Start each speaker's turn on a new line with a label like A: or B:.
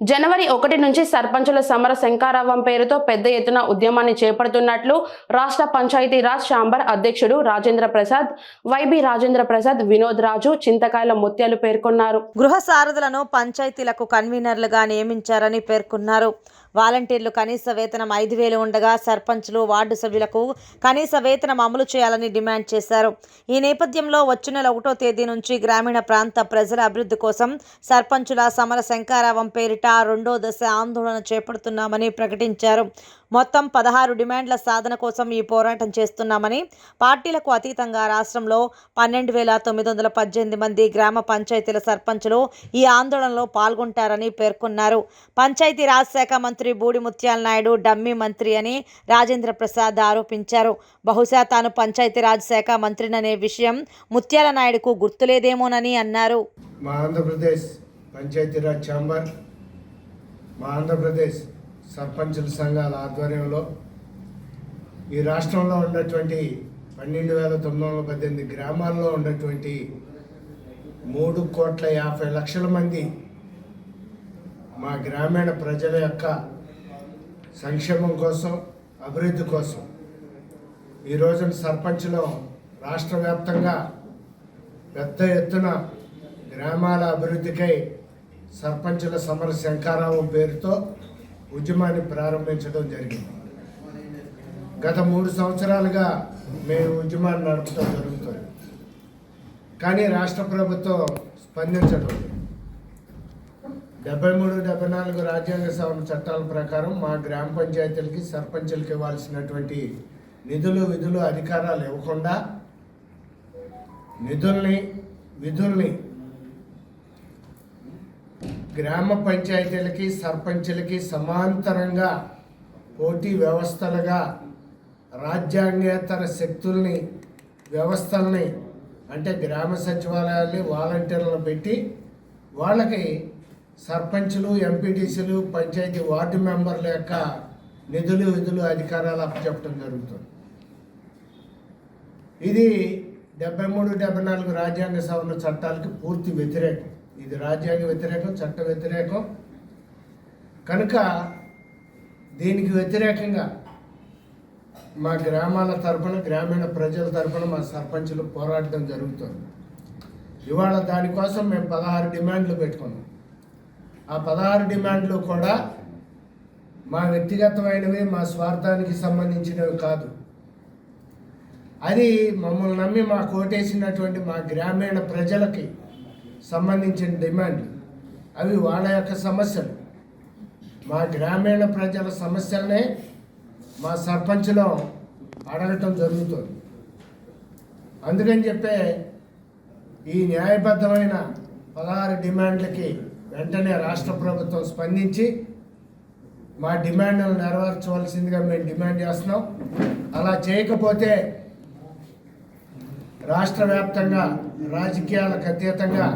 A: జనవరి ఒకటి నుంచి సర్పంచుల సమర శంకారావం పేరుతో పెద్ద ఎత్తున ఉద్యమాన్ని చేపడుతున్నట్లు రాష్ట్ర పంచాయతీరాజ్ శాంబర్ అధ్యక్షుడు రాజేంద్ర ప్రసాద్ వైబి రాజేంద్ర ప్రసాద్ వినోద్ రాజు చింతకాయల ముత్యాలు పేర్కొన్నారు.
B: గృహ సారథులను పంచాయతీలకు కన్వీనర్లుగా నియమించారని పేర్కొన్నారు. వాలంటీర్లు కనీస వేతనం ఐదు వేలు ఉండగా సర్పంచ్లు వార్డు సభ్యులకు కనీస వేతనం అమలు చేయాలని డిమాండ్ చేశారు. ఈ నేపథ్యంలో వచ్చే నెల ఒకటో తేదీ నుంచి గ్రామీణ ప్రాంత ప్రజల అభివృద్ధి కోసం సర్పంచుల సమర శంకారావం పేరిట రెండో దశ ఆందోళన చేపడుతున్నామని ప్రకటించారు. మొత్తం పదహారు డిమాండ్ల సాధన కోసం ఈ పోరాటం చేస్తున్నామని పార్టీలకు అతీతంగా రాష్ట్రంలో పన్నెండు వేల తొమ్మిది వందల పద్దెనిమిది మంది గ్రామ పంచాయతీల సర్పంచులు ఈ ఆందోళనలో పాల్గొంటారని పేర్కొన్నారు. పంచాయతీ రాజ్ శాఖ మంత్రి బూడి ముత్యాల నాయుడు డమ్మీ మంత్రి అని రాజేంద్ర ప్రసాద్ ఆరోపించారు. బహుశా తాను పంచాయతీరాజ్ శాఖ మంత్రిననే విషయం ముత్యాల నాయుడుకు గుర్తులేదేమోనని అన్నారు.
C: మా ఆంధ్రప్రదేశ్ పంచాయతీరాజ్ ఛాంబర్ మా ఆంధ్రప్రదేశ్ సర్పంచుల సంఘాల ఆధ్వర్యంలో ఈ రాష్ట్రంలో ఉన్నటువంటి పన్నెండు వేల తొమ్మిది వందల పద్దెనిమిది గ్రామాల్లో ఉన్నటువంటి మూడు కోట్ల యాభై లక్షల మంది మా గ్రామీణ ప్రజల యొక్క సంక్షేమం కోసం అభివృద్ధి కోసం ఈ రోజున సర్పంచ్లో రాష్ట్ర వ్యాప్తంగా పెద్ద ఎత్తున గ్రామాల అభివృద్ధికై సర్పంచుల సమర శంకారావు పేరుతో ఉద్యమాన్ని ప్రారంభించడం జరిగింది. గత మూడు సంవత్సరాలుగా మేము ఉద్యమాన్ని నడపడం జరుగుతుంది. కానీ రాష్ట్ర ప్రభుత్వం స్పందించడం డెబ్బై మూడు డెబ్బై నాలుగు రాజ్యాంగ సవరణ చట్టాల ప్రకారం మా గ్రామ పంచాయతీలకి సర్పంచులకి ఇవ్వాల్సినటువంటి నిధులు విధులు అధికారాలు ఇవ్వకుండా నిధుల్ని విధుల్ని గ్రామ పంచాయతీలకి సర్పంచులకి సమాంతరంగా పోటీ వ్యవస్థలుగా రాజ్యాంగేతర శక్తుల్ని వ్యవస్థల్ని అంటే గ్రామ సచివాలయాల్ని వాలంటీర్లను పెట్టి వాళ్ళకి సర్పంచులు ఎంపీటీసీలు పంచాయతీ వార్డు మెంబర్ల యొక్క నిధులు విధులు అధికారాలు అప్పచెప్పడం జరుగుతుంది. ఇది డెబ్బై మూడు డెబ్బై నాలుగు రాజ్యాంగ సవరణ చట్టాలకి పూర్తి వ్యతిరేకం. ఇది రాజ్యాంగ వ్యతిరేకం చట్ట వ్యతిరేకం. కనుక దీనికి వ్యతిరేకంగా మా గ్రామాల తరఫున గ్రామీణ ప్రజల తరఫున మా సర్పంచులు పోరాడడం జరుగుతుంది. ఇవాళ దానికోసం మేము పదహారు డిమాండ్లు పెట్టుకున్నాం. ఆ పదహారు డిమాండ్లు కూడా మా వ్యక్తిగతమైనవి మా స్వార్థానికి సంబంధించినవి కాదు. అది మమ్మల్ని నమ్మి మా కోటేసినటువంటి మా గ్రామీణ ప్రజలకి సంబంధించిన డిమాండ్లు. అవి వాళ్ళ యొక్క సమస్యలు. మా గ్రామీణ ప్రజల సమస్యలనే మా సర్పంచ్లో అడగటం జరుగుతుంది. అందుకని చెప్పే ఈ న్యాయబద్ధమైన పదహారు డిమాండ్లకి వెంటనే రాష్ట్ర ప్రభుత్వం స్పందించి మా డిమాండ్లను నెరవేర్చవలసిందిగా మేము డిమాండ్ చేస్తున్నాం. అలా చేయకపోతే రాష్ట్ర వ్యాప్తంగా రాజకీయాలకు అతీతంగా